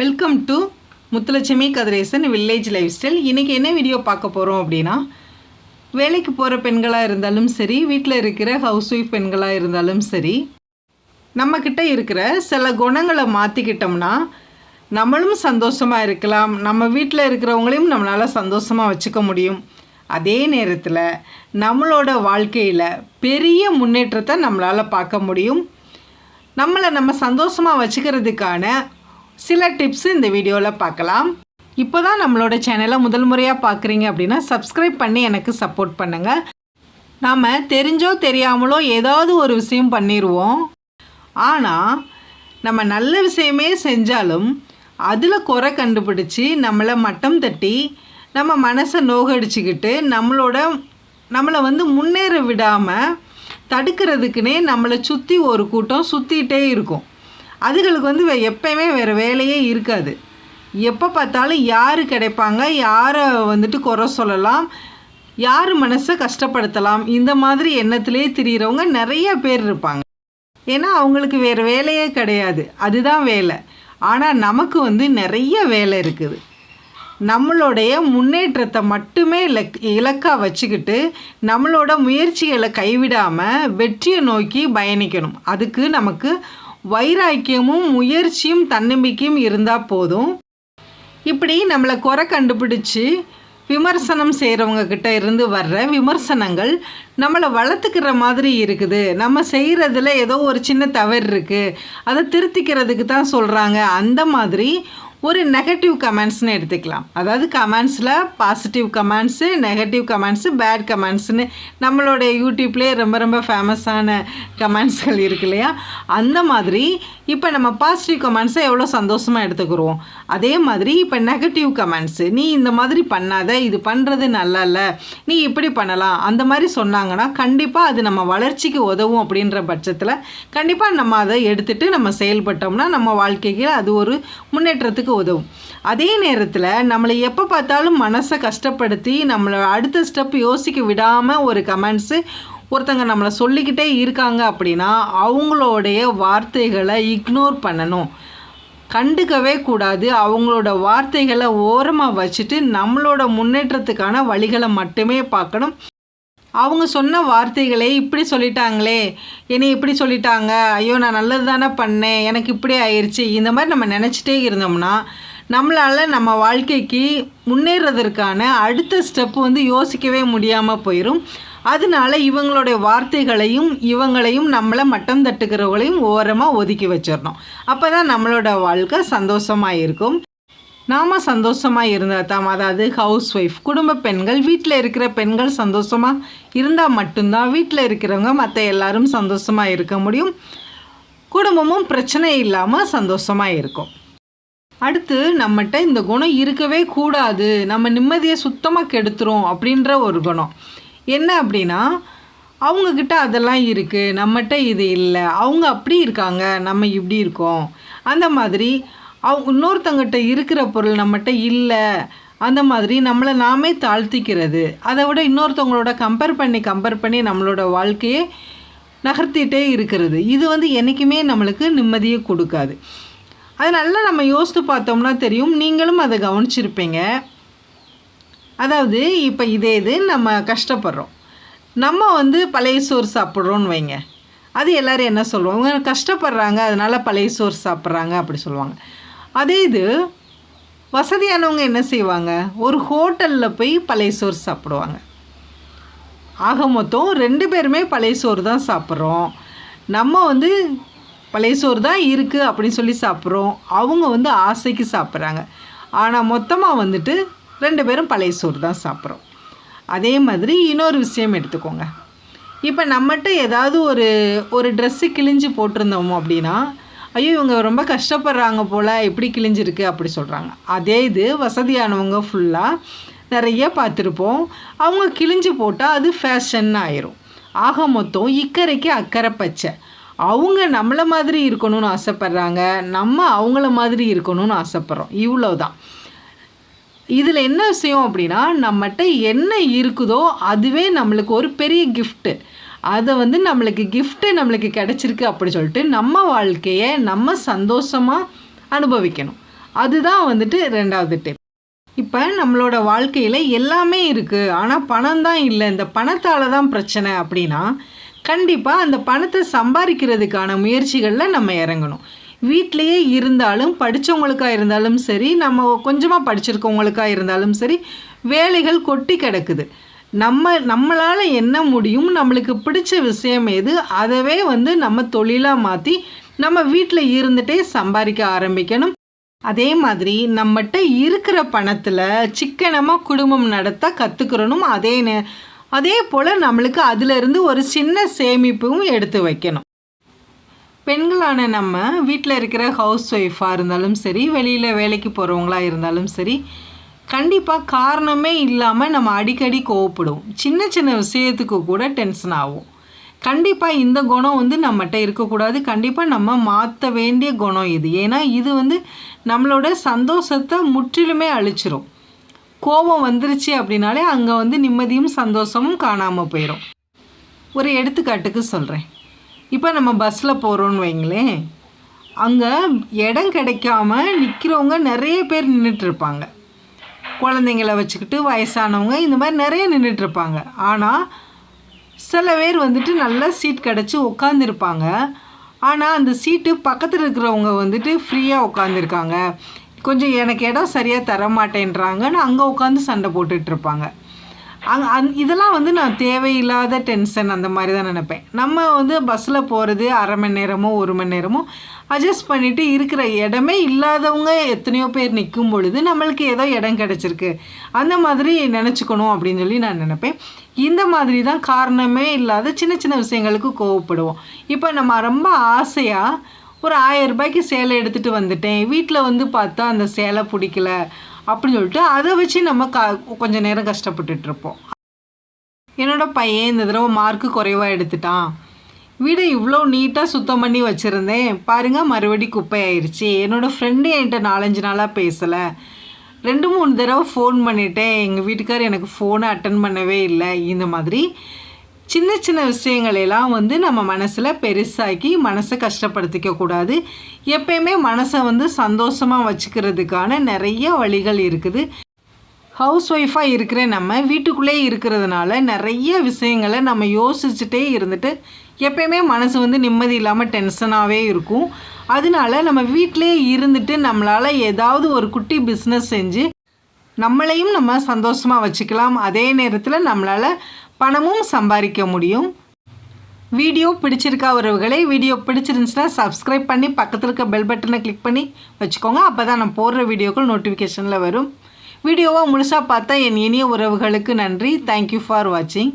Welcome to Muthulakshmi Kathiresan village life style இன்றைக்கி என்ன video பார்க்க போகிறோம் அப்படின்னா வேலைக்கு போகிற பெண்களாக இருந்தாலும் சரி வீட்டில் இருக்கிற ஹவுஸ் ஒய்ஃப் பெண்களாக இருந்தாலும் சரி நம்மக்கிட்ட இருக்கிற சில குணங்களை மாற்றிக்கிட்டோம்னா நம்மளும் சந்தோஷமாக இருக்கலாம். நம்ம வீட்டில் இருக்கிறவங்களையும் நம்மளால் சந்தோஷமாக வச்சுக்க முடியும். அதே நேரத்தில் நம்மளோட வாழ்க்கையில் பெரிய முன்னேற்றத்தை நம்மளால் பார்க்க முடியும். நம்மளை நம்ம சந்தோஷமாக வச்சுக்கிறதுக்கான சில டிப்ஸ் இந்த வீடியோவில் பார்க்கலாம். இப்போ தான் நம்மளோட சேனலை முதல் முறையாக பார்க்குறீங்க அப்படின்னா சப்ஸ்கிரைப் பண்ணி எனக்கு சப்போர்ட் பண்ணுங்கள் நாம் தெரிஞ்சோ தெரியாமலோ ஏதாவது ஒரு விஷயம் பண்ணிடுவோம் ஆனால் நம்ம நல்ல விஷயமே செஞ்சாலும் அதில் குறை கண்டுபிடிச்சி நம்மளை மட்டம் தட்டி நம்ம மனசை நோகடிச்சுக்கிட்டு நம்மளோட நம்மளை வந்து முன்னேற விடாமல் தடுக்கிறதுக்குனே நம்மளை சுற்றி ஒரு கூட்டம் சுற்றிகிட்டே இருக்கும். அதுகளுக்கு வந்து வே- எப்பயுமே வேறு வேலையே இருக்காது. எப்போ பார்த்தாலும் யார் கிடைப்பாங்க? யாரை வந்துட்டு குறை சொல்லலாம்? யார் மனசை கஷ்டப்படுத்தலாம்? இந்த மாதிரி எண்ணத்திலே திரியிறவங்க நிறைய பேர் இருப்பாங்க. ஏன்னா அவங்களுக்கு வேறு வேலையே கிடையாது. அதுதான் வேலை. ஆனால் நமக்கு வந்து நிறைய வேலை இருக்குது. நம்மளுடைய முன்னேற்றத்தை மட்டுமே இலக் இலக்காக வச்சுக்கிட்டு நம்மளோட முயற்சிகளை கைவிடாமல் வெற்றியை நோக்கி பயணிக்கணும். அதுக்கு நமக்கு வைராக்கியமும் முயற்சியும் தன்னம்பிக்கையும் இருந்தால் போதும். இப்படி நம்மளை குறை கண்டுபிடிச்சி விமர்சனம் செய்கிறவங்க கிட்ட இருந்து வர்ற விமர்சனங்கள் நம்மளை வளர்த்துக்கிற மாதிரி இருக்குது. நம்ம செய்கிறதுல ஏதோ ஒரு சின்ன தவறு இருக்குது அதை திருத்திக்கிறதுக்கு தான் சொல்கிறாங்க அந்த மாதிரி ஒரு நெகட்டிவ் கமெண்ட்ஸ்னு எடுத்துக்கலாம். அதாவது கமெண்ட்ஸில் positive comments negative comments bad கமெண்ட்ஸ்னு நம்மளுடைய யூடியூப்லேயே ரொம்ப ரொம்ப ஃபேமஸான கமெண்ட்ஸ்கள் இருக்கு இல்லையா? அந்த மாதிரி இப்போ நம்ம பாசிட்டிவ் கமெண்ட்ஸை எவ்வளோ சந்தோஷமாக எடுத்துக்கிறோம்? அதே மாதிரி இப்போ நெகட்டிவ் கமெண்ட்ஸு நீ இந்த மாதிரி பண்ணாத இது பண்ணுறது நல்லா இல்லை நீ இப்படி பண்ணலாம். அந்த மாதிரி சொன்னாங்கன்னா கண்டிப்பாக அது நம்ம வளர்ச்சிக்கு உதவும் அப்படின்ற பட்சத்தில் கண்டிப்பாக நம்ம அதை எடுத்துட்டு நம்ம செயல்பட்டோம்னா நம்ம வாழ்க்கைக்கு அது ஒரு முன்னேற்றத்துக்கு உதவும் அதே நேரத்தில் நம்மளை எப்போ பார்த்தாலும் மனசை கஷ்டப்படுத்தி நம்மளை அடுத்த ஸ்டெப் யோசிக்க விடாமல் ஒரு கமெண்ட்ஸு ஒருத்தங்க நம்மளை சொல்லிக்கிட்டே இருக்காங்க அப்படின்னா அவங்களுடைய வார்த்தைகளை இக்னோர் பண்ணணும். கண்டுக்கவே கூடாது. அவங்களோட வார்த்தைகளை ஓரமாக வச்சுட்டு நம்மளோட முன்னேற்றத்துக்கான வழிகளை மட்டுமே பார்க்கணும். அவங்க சொன்ன வார்த்தைகளே இப்படி சொல்லிட்டாங்களே என்னை இப்படி சொல்லிட்டாங்க ஐயோ நான் நல்லது தானே பண்ணேன் எனக்கு இப்படி ஆயிடுச்சு இந்த மாதிரி நம்ம நினச்சிட்டே இருந்தோம்னா நம்மளால் நம்ம வாழ்க்கைக்கு முன்னேறதற்கான அடுத்த ஸ்டெப் வந்து யோசிக்கவே முடியாமல் போயிடும் அதனால இவங்களுடைய வார்த்தைகளையும் இவங்களையும் நம்மளை மட்டம் தட்டுக்கிறவங்களையும் ஓரமாக ஒதுக்கி வச்சிடணும். அப்போ தான் நம்மளோட வாழ்க்கை சந்தோஷமாக இருக்கும். நாம் சந்தோஷமாக இருந்தால் தான் அதாவது ஹவுஸ் ஒய்ஃப் குடும்ப பெண்கள் வீட்டில் இருக்கிற பெண்கள் சந்தோஷமாக இருந்தால் மட்டும்தான் வீட்டில் இருக்கிறவங்க மற்ற எல்லாரும் சந்தோஷமாக இருக்க முடியும். குடும்பமும் பிரச்சனை இல்லாமல் சந்தோஷமாக இருக்கும். அடுத்து நம்மகிட்ட இந்த குணம் இருக்கவே கூடாது. நம்ம நிம்மதியை சுத்தமாக கெடுத்துரும் அப்படின்ற ஒரு குணம். என்ன அப்படின்னா அவங்கக்கிட்ட அதெல்லாம் இருக்குது நம்மகிட்ட இது இல்லை. அவங்க அப்படி இருக்காங்க. நம்ம இப்படி இருக்கோம். அந்த மாதிரி அவங்க இன்னொருத்தங்கிட்ட இருக்கிற பொருள் நம்மகிட்ட இல்லை. அந்த மாதிரி நம்மளை நாமே தாழ்த்திக்கிறது. அதை விட இன்னொருத்தவங்களோட கம்பேர் பண்ணி கம்பேர் பண்ணி நம்மளோட வாழ்க்கையை நகர்த்திட்டே இருக்கிறது. இது வந்து என்றைக்குமே நம்மளுக்கு நிம்மதியை கொடுக்காது. அது நல்லா நம்ம யோசித்து பார்த்தோம்னா தெரியும். நீங்களும் அதை கவனிச்சிருப்பீங்க. அதாவது இப்போ இதே இது நம்ம கஷ்டப்படுறோம். நம்ம வந்து பழைய சோறு சாப்பிட்றோன்னு வைங்க. அது எல்லோரும் என்ன சொல்லுவாங்க? கஷ்டப்படுறாங்க அதனால் பழைய சோறு சாப்பிட்றாங்க அப்படி சொல்லுவாங்க. அதே இது வசதியானவங்க என்ன செய்வாங்க? ஒரு ஹோட்டலில் போய் பழைய சோறு சாப்பிடுவாங்க. ஆக மொத்தம் ரெண்டு பேருமே பழைய சோறு தான் சாப்பிட்றோம். நம்ம வந்து பழைய சோறு தான் இருக்குது அப்படின்னு சொல்லி சாப்பிட்றோம். அவங்க வந்து ஆசைக்கு சாப்பிட்றாங்க. ஆனால் மொத்தமாக வந்துட்டு ரெண்டு பேரும் பழைய சோறு தான் சாப்பிட்றோம். அதே மாதிரி இன்னொரு விஷயம் எடுத்துக்கோங்க. இப்போ நம்மகிட்ட ஏதாவது ஒரு ஒரு ட்ரெஸ்ஸு கிழிஞ்சு போட்டிருந்தோம் அப்படின்னா ஐயோ இவங்க ரொம்ப கஷ்டப்படுறாங்க போல் எப்படி கிழிஞ்சிருக்கு அப்படி சொல்கிறாங்க அதே இது வசதியானவங்க ஃபுல்லாக நிறைய பார்த்துருப்போம். அவங்க கிழிஞ்சு போட்டால் அது ஃபேஷன் ஆயிரும். ஆக மொத்தம் இக்கரைக்கு அக்கறை பச்சை. அவங்க நம்மளை மாதிரி இருக்கணும்னு ஆசைப்பட்றாங்க. நம்ம அவங்கள மாதிரி இருக்கணும்னு ஆசைப்பட்றோம். இவ்வளோதான் இதில் என்ன விஷயம் அப்படின்னா நம்மகிட்ட என்ன இருக்குதோ அதுவே நம்மளுக்கு ஒரு பெரிய கிஃப்ட்டு அதை வந்து நம்மளுக்கு கிஃப்ட்டு நம்மளுக்கு கிடச்சிருக்கு அப்படி சொல்லிட்டு நம்ம வாழ்க்கையை நம்ம சந்தோஷமாக அனுபவிக்கணும். அதுதான் வந்துட்டு ரெண்டாவது டிப் இப்போ நம்மளோட வாழ்க்கையில் எல்லாமே இருக்குது ஆனால் பணம் தான் இல்லை. இந்த பணத்தால் தான் பிரச்சனை அப்படின்னா கண்டிப்பாக அந்த பணத்தை சம்பாதிக்கிறதுக்கான முயற்சிகளில் நம்ம இறங்கணும். வீட்டிலையே இருந்தாலும் படித்தவங்களுக்காக இருந்தாலும் சரி நம்ம கொஞ்சமாக படிச்சிருக்கவங்களுக்காக இருந்தாலும் சரி வேலைகள் கொட்டி கிடக்குது. நம்ம நம்மளால் என்ன முடியும்? நம்மளுக்கு பிடிச்ச விஷயம் எது? அதவே வந்து நம்ம தொழிலாக மாற்றி நம்ம வீட்டில் இருந்துகிட்டே சம்பாதிக்க ஆரம்பிக்கணும். அதே மாதிரி நம்மகிட்ட இருக்கிற பணத்தில் சிக்கனமாக குடும்பம் நடத்த கற்றுக்கிறணும் அதே நே அதே போல் நம்மளுக்கு அதிலிருந்து ஒரு சின்ன சேமிப்பும் எடுத்து வைக்கணும். பெண்களான நம்ம வீட்டில் இருக்கிற ஹவுஸ் ஒய்ஃபாக இருந்தாலும் சரி வெளியில் வேலைக்கு போகிறவங்களா இருந்தாலும் சரி கண்டிப்பாக காரணமே இல்லாமல் நம்ம அடிக்கடி கோவப்படுவோம். சின்ன சின்ன விஷயத்துக்கு கூட டென்ஷன் ஆகும். கண்டிப்பாக இந்த குணம் வந்து நம்மகிட்ட இருக்கக்கூடாது. கண்டிப்பாக நம்ம மாற்ற வேண்டிய குணம் இது. ஏன்னா இது வந்து நம்மளோட சந்தோஷத்தை முற்றிலுமே அழிச்சிரும். கோபம் வந்துருச்சு அப்படின்னாலே அங்கே வந்து நிம்மதியும் சந்தோஷமும் காணாமல் போயிடும் ஒரு எடுத்துக்காட்டுக்கு சொல்கிறேன் இப்போ நம்ம பஸ்ஸில் போகிறோன்னு வைங்களேன். அங்கே இடம் கிடைக்காம நிற்கிறவங்க நிறைய பேர் நின்றுட்டுருப்பாங்க குழந்தைங்கள வச்சுக்கிட்டு வயசானவங்க இந்த மாதிரி நிறைய நின்றுட்டுருப்பாங்க. ஆனால் சில பேர் வந்துட்டு நல்லா சீட் கிடச்சி உட்காந்துருப்பாங்க ஆனால் அந்த சீட்டு பக்கத்தில் இருக்கிறவங்க வந்துட்டு ஃப்ரீயாக உட்காந்துருக்காங்க கொஞ்சம் எனக்கு இடம் சரியாக தர மாட்டேன்றாங்கன்னு அங்கே உட்காந்து சண்டை போட்டுட்ருப்பாங்க. அங் அந் இதெல்லாம் வந்து நான் தேவையில்லாத டென்ஷன் அந்த மாதிரி தான் நினப்பேன். நம்ம வந்து பஸ்ஸில் போகிறது அரை மணி நேரமோ ஒரு மணி நேரமோ அட்ஜஸ்ட் பண்ணிவிட்டு இருக்கிற இடமே இல்லாதவங்க எத்தனையோ பேர் நிற்கும் பொழுது நம்மளுக்கு ஏதோ இடம் கிடச்சிருக்கு. அந்த மாதிரி நினச்சிக்கணும் அப்படின்னு சொல்லி நான் நினப்பேன். இந்த மாதிரி தான் காரணமே இல்லாத சின்ன சின்ன விஷயங்களுக்கு கோவப்படுவோம். இப்போ நம்ம ரொம்ப ஆசையாக ஒரு ஆயிரம் ரூபாய்க்கு சேலை எடுத்துகிட்டு வந்துட்டேன். வீட்டில் வந்து பார்த்தா அந்த சேலை பிடிக்கல அப்படின்னு சொல்லிட்டு அதை வச்சு நம்ம க கொஞ்சம் நேரம் கஷ்டப்பட்டுட்ருப்போம் என்னோடய பையன் இந்த தடவை மார்க்கு குறைவாக எடுத்துட்டான். வீடை இவ்வளோ நீட்டாக சுத்தம் பண்ணி வச்சுருந்தேன். பாருங்கள் மறுபடி குப்பை ஆயிடுச்சு என்னோடய ஃப்ரெண்டு என்கிட்ட நாலஞ்சு நாளாக பேசலை. ரெண்டு மூணு தடவை ஃபோன் பண்ணிட்டேன். எங்கள் வீட்டுக்கார் எனக்கு ஃபோனை அட்டன் பண்ணவே இல்லை. இந்த மாதிரி சின்ன சின்ன விஷயங்களெல்லாம் வந்து நம்ம மனசில் பெருசாக்கி மனசை கஷ்டப்படுத்திக்க கூடாது. எப்பயுமே மனசை வந்து சந்தோஷமாக வச்சுக்கிறதுக்கான நிறைய வழிகள் இருக்குது. ஹவுஸ் ஒய்ஃபாக இருக்கிற நம்ம வீட்டுக்குள்ளே இருக்கிறதுனால நிறைய விஷயங்களை நம்ம யோசிச்சுட்டே இருந்துட்டு எப்பயுமே மனசு வந்து நிம்மதி இல்லாமல் டென்ஷனாகவே இருக்கும். அதனால நம்ம வீட்டிலே இருந்துட்டு நம்மளால் ஏதாவது ஒரு குட்டி பிஸ்னஸ் செஞ்சு நம்மளையும் நம்ம சந்தோஷமாக வச்சுக்கலாம். அதே நேரத்தில் நம்மளால் பணமும் சம்பாதிக்க முடியும். வீடியோ பிடிச்சிருக்கா உறவுகளை வீடியோ பிடிச்சிருந்துச்சுன்னா சப்ஸ்கிரைப் பண்ணி பக்கத்தில் இருக்க பெல் பட்டனை கிளிக் பண்ணி வச்சுக்கோங்க. அப்போ தான் நான் போடுற வீடியோக்கள் நோட்டிஃபிகேஷனில் வரும். வீடியோவை முழுசாக பார்த்தா என் இனிய உறவுகளுக்கு நன்றி. தேங்க்யூ ஃபார் வாட்சிங்